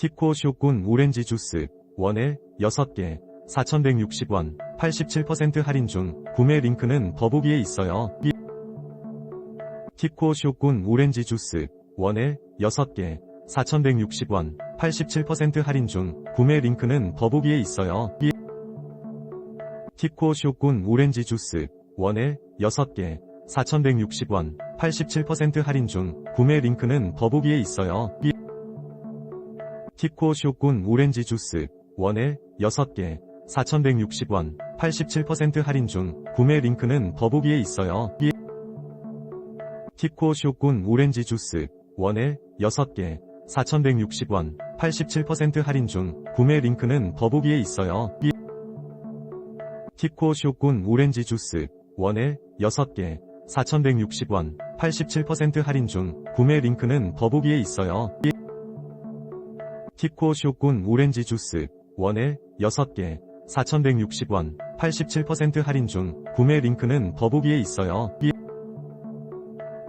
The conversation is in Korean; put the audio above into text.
티코 쇼군 오렌지 주스 원에 6개 4,160원 87% 할인 중 구매 링크는 더보기에 있어요. 이- 티코 쇼군 오렌지 주스 원에 6개 4,160원 87% 할인 중 구매 링크는 더보기에 있어요. 이- 티코 쇼군 오렌지 주스 원에 6개 4,160원 87% 할인 중 구매 링크는 더보기에 있어요. 이- 티코 쇼군 오렌지 주스 원에 6개 4,160원 87% 할인 중 구매 링크는 더보기에 있어요. 이- 티코 쇼군 오렌지 주스 원에 6개 4,160원 87% 할인 중 구매 링크는 더보기에 있어요. 이- 티코 쇼군 오렌지 주스 원에 6개 4,160원 87% 할인 중 구매 링크는 더보기에 있어요. 이- 티코 쇼군 오렌지 주스 원에 6개 4,160원 87% 할인 중 구매 링크는 더보기에 있어요. 이-